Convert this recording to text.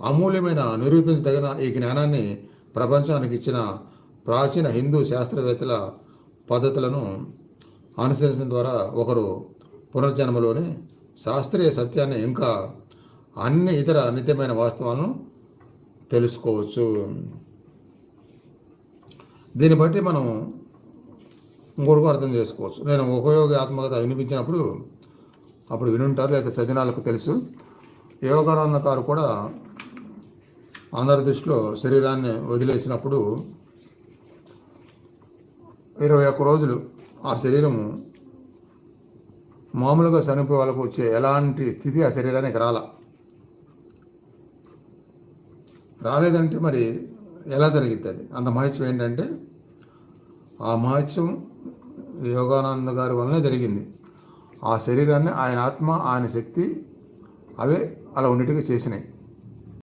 అమూల్యమైన నిరూపించదగిన ఈ జ్ఞానాన్ని ప్రపంచానికి ఇచ్చిన ప్రాచీన హిందూ శాస్త్రవేత్తల పద్ధతులను అనుసరించడం ద్వారా ఒకరు పునర్జన్మలోని శాస్త్రీయ సత్యాన్ని ఇంకా అన్ని ఇతర నిత్యమైన వాస్తవాలను తెలుసుకోవచ్చు. దీన్ని బట్టి మనం ఇంకొకరు అర్థం చేసుకోవచ్చు. నేను ఉపయోగ ఆత్మకథ వినిపించినప్పుడు అప్పుడు వినుంటారు లేకపోతే సజనాలకు తెలుసు. యోగానంద గారు కూడా ఆంధ్రప్రదేశ్లో దృష్టిలో శరీరాన్ని వదిలేసినప్పుడు ఇరవై ఒక్క రోజులు ఆ శరీరము మామూలుగా చనిపోయే వాళ్ళకు వచ్చే ఎలాంటి స్థితి ఆ శరీరానికి రాల. రాలేదంటే మరి ఎలా జరిగిద్ది అది? అంత మహత్యం ఏంటంటే ఆ మహత్యం యోగానంద గారి వల్లనే జరిగింది. ఆ శరీరాన్ని ఆయన ఆత్మ ఆయన శక్తి అవే అలా ఉండేట్టుగా చేసినాయి.